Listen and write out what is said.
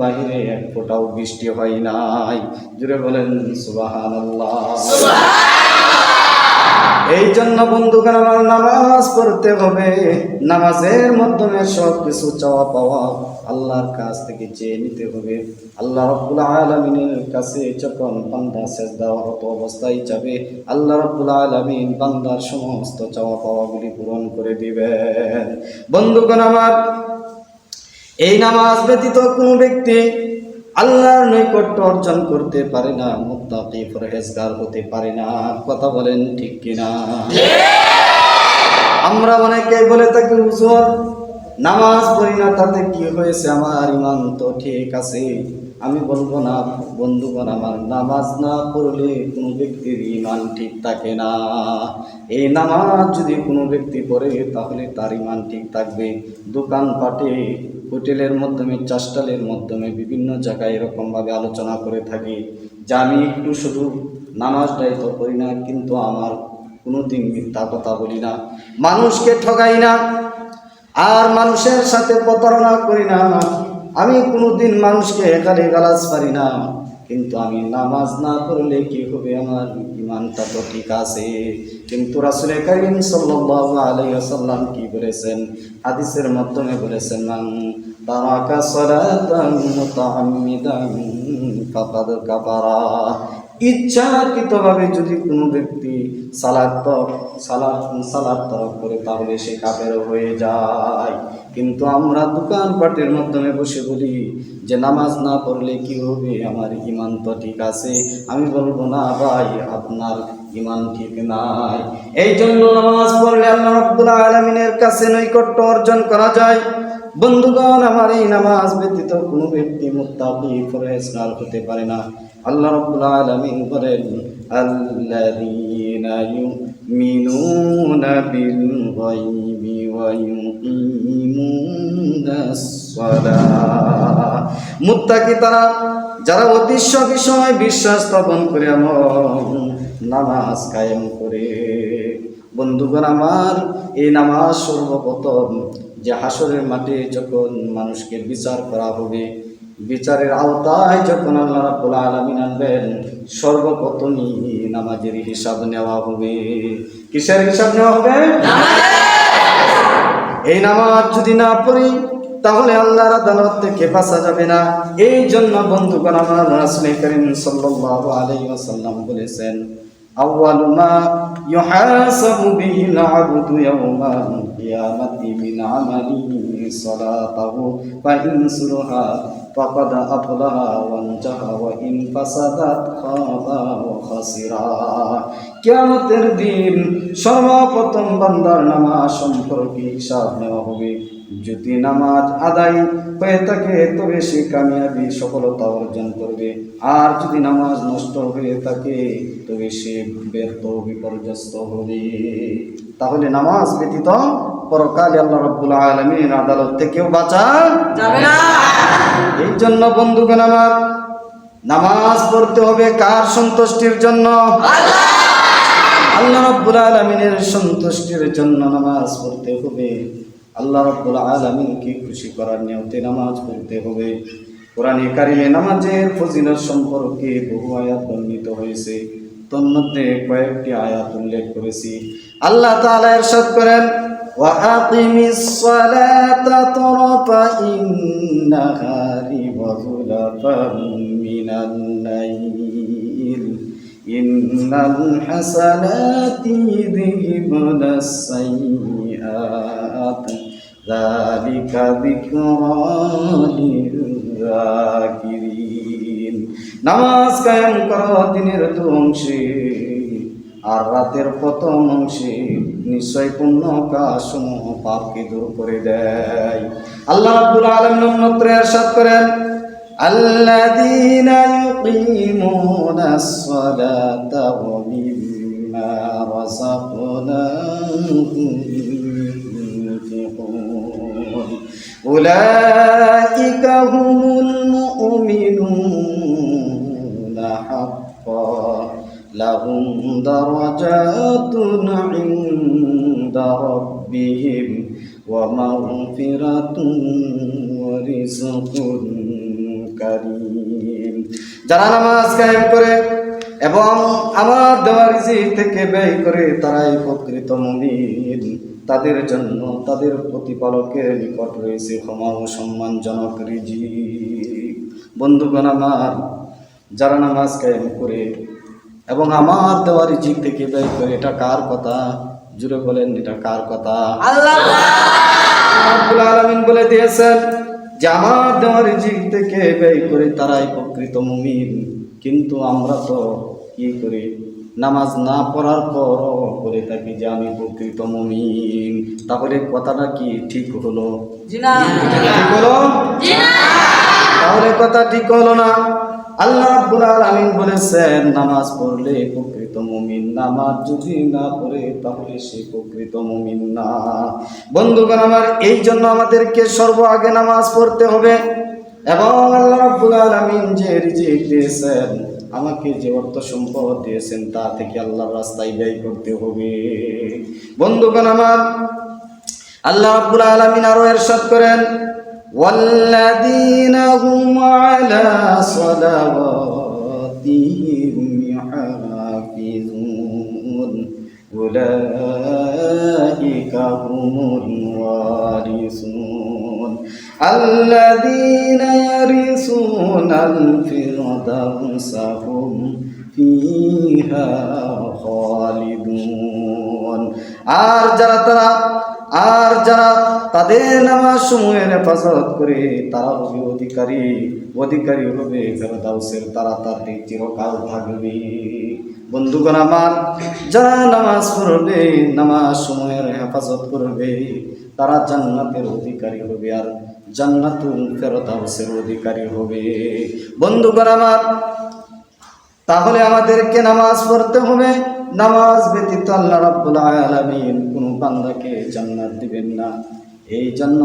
বাহিরে এক ফোঁটাও বৃষ্টি হয় নাই। জুড়ে বলেন সুবাহান এই জন্য বন্ধুগণ আমার নামাজ পড়তে হবে। নামাজের মাধ্যমে সব কিছু চাওয়া পাওয়া আল্লাহর কাছ থেকে চেয়ে নিতে হবে। আল্লাহ রব্বুল আলমিনের কাছে যখন বান্দা সেজদা হত অবস্থায় যাবে আল্লাহ রব্বুল আলমিন বান্দার সমস্ত চাওয়া পাওয়াগুলি পূরণ করে দিবেন। বন্ধুগণ আমার এই নামাজ ব্যতীত কোনো ব্যক্তি আল্লাহর নৈকট্য অর্জন করতে পারে না মুত্তাকি ফরহেজগার হতে পারে না। কথা বলেন ঠিক কিনা? আমরা অনেকে বলে থাকি হুজুর নামাজ পড়ি না তাতে কি হয়েছে? আমার ইমান তো ঠিক আছে। আমি বলব না বন্ধুগণ আমার নামাজ না পড়লে কোনো ব্যক্তির ইমান ঠিক থাকে না। এই নামাজ যদি কোনো ব্যক্তি পড়ে তাহলে তার ইমান ঠিক থাকবে। দোকানপাটে হোটেলের মাধ্যমে চাষটালের মাধ্যমে বিভিন্ন জায়গায় এরকমভাবে আলোচনা করে থাকি, যে আমি একটু শুধু নামাজটাই তো করি না, কিন্তু আমার কোনোদিন মিথ্যা কথা বলি না। মানুষকে ঠগাই না, আর মানুষের সাথে প্রতারণা করি না। আমি কোনোদিন মানুষকে এখানে গালাজ পারি না, কিন্তু আমি নামাজ না পড়লে কি হবে? আমার ইমানটা তো ঠিক আছে। কিন্তু রাসুল করিম সাল্লাল্লাহু আলাইহি ওয়াসাল্লাম কি বলেছেন? হাদিসের মাধ্যমে বলেছেন তারাকা সালাতান মুতাআম্মিদান ফাকাদ কাফারা ইচ্ছাকৃতভাবে যদি কোনো ব্যক্তি সালাদ সালাদ সালাদ তরক করে, তাহলে সে কাপের হয়ে যায়। কিন্তু আমরা দোকানপাটের মাধ্যমে বসে বলি যে, নামাজ না পড়লে কি হবে? আমার ইমান তো ঠিক আছে। আমি বলব, না ভাই, আপনার ইমান ঠিক নাই। এই জন্য নামাজ পড়লে আল্লাহ রব্বুল আলমিনের কাছে নৈকট্য অর্জন করা যায়। বন্ধুগণ, আমার এই নামাজ ব্যতীত কোনো ব্যক্তি মুত্তাকি ফরেজগার হতে পারে না। আল্লাহ রাব্বুল আলামিন বলেন, আল্লাযীনা ইউমিনুনা বিল গায়বি ওয়া ইউকিমুনাস সালাহ মুত্তাকি তারা, যারা অদৃশ্য বিষয় বিশ্বাস স্থাপন করে আমার নামাজ কায়েম করে। বন্ধুগণ, আমার এই নামাজ সর্বপ্রথম যে হাসরের মাঠে যখন মানুষকে বিচার করা হবে বিচারের আওতায় যখন আল্লাহ রাব্বুল আলামিন আনবেন সর্বপ্রথমই নামাজের হিসাব নেওয়া হবে। কিসের হিসাব নেওয়া হবে? এই নামাজ যদি না পড়ি তাহলে আল্লাহর আদালত থেকে বাঁচা যাবে না। এই জন্য বন্ধুগণ আমার রাসূল করিম সাল্লাল্লাহু আলাইহি ওয়াসাল্লাম বলেছেন أول ما يحاسب به العبد يوم القيامة من عمله صلاته فإن سرها فقد أفلح وانجح وإن فسدت خاب وخسرا কিয়ামতের দিন সর্বপ্রথম বান্দার নামাজ সম্পর্কে হিসাব নেওয়া হবে যদি নামাজ আদায় হয়ে থাকে তবে সে কামিয়াবি সফলতা অর্জন করবে। আর যদি নামাজ নষ্ট হয়ে থাকে তবে সে ব্যর্থ বিপর্যস্ত হবে। তাহলে নামাজ ব্যতীত পরকালে আল্লাহ রব্বুল আলমীর আদালত থেকেও বাঁচা যাবে না। এই জন্য বন্ধুগণ আমার নামাজ পড়তে হবে কার সন্তুষ্টির জন্য? আল্লাহ রব্বুল আলমিনের সন্তুষ্টির জন্য নামাজ পড়তে হবে। আল্লাহ রব্বুল আলমিনকে খুশি করার নিয়তে নামাজ পড়তে হবে কোরআনে কারিমে নামাজের ফজিলত সম্পর্কে বহু আয়াত বর্ণিত হয়েছে তন্মধ্যে কয়েকটি আয়াত উল্লেখ করেছি আল্লাহ তাআলা ইরশাদ করেন وأقم الصلاة طرفي النهار وزلفا من الليل إن الحسنات يذهبن السيئات ذلك ذكرى للذاكرين নামাজ কায়েম করো দিনের দু অংশে আর রাতের প্রথম অংশে নিশ্চয় পূর্ণ কাজ সমূহ পাপকে দূর করে দেয় আল্লাহ রাব্বুল আলামিন অন্যত্র ارشاد করেন الذين يقيمون الصلاة ومما رزقناهم ينفقون أولئك هم المؤمنون حقا لهم درجات عند ربهم ومغفرة ورزق কারীম যারা নামাজ কায়েম করে এবং আমার দেওয়ার রিজিক থেকে ব্যয় করে তারাই প্রকৃত মুমিন তাদের জন্য তাদের প্রতিপালকের নিকট রয়েছে ক্ষমা ও সম্মানজনক রিজিক বন্ধুগণ আমার যারা নামাজ কায়েম করে এবং আমার দেওয়ার রিজিক থেকে ব্যয় করে এটা কার কথা? জুড়ে বলেন এটা কার কথা? আল্লাহ! আলামিন বলে দিয়েছেন যে আমার দেওয়ার রিজিক থেকে ব্যয় করে তারাই প্রকৃত মুমিন। কিন্তু আমরা তো কি করি? নামাজ না পড়ার পর বলে থাকি যে আমি প্রকৃত মমিন। তাহলে কথাটা কি ঠিক হলো? ঠিক হলো? তাহলে কথা ঠিক হলো না। আল্লাহ রাব্বুল আলামিন বলেছেন নামাজ পড়লে প্রকৃত মুমিন নামাজ যদি না পড়ে তাহলে সে প্রকৃত মুমিন না। বন্ধুগণ আমার এই জন্য আমাদেরকে সর্ব আগে নামাজ পড়তে হবে। এবং আল্লাহ রাব্বুল আলামিন যে রিজিক দিয়েছেন আমাকে যে অর্থ সম্পদ দিয়েছেন তা থেকে আল্লাহর রাস্তায় ব্যয় করতে হবে বন্ধুগণ আমার আল্লাহ রাব্বুল আলামিন আরো ইরশাদ করেন والذين هم على صلواتهم يحافظون أولئك هم الوارثون الذين يرثون الفردوس هم فيها خالدون আর যারা তারা আর যারা তাদের নামাজ সমূহের হেফাজত করে তারা হবে অধিকারী অধিকারী হবে ফেরদাউসের তারা তাতে চিরকাল থাকবে বন্ধুগণ আমার যারা নামাজ পড়বে নামাজ সমূহের হেফাজত করবে তারা জান্নাতের অধিকারী হবে আর জান্নাতুল ফেরদাউসের অধিকারী হবে। বন্ধুগণ আমার, তাহলে আমাদেরকে নামাজ পড়তে হবে। নামাজ ব্যতীত আল্লাহ রাব্বুল আলামিন কোনো বান্দাকে জান্নাত দিবেন না। এই জন্য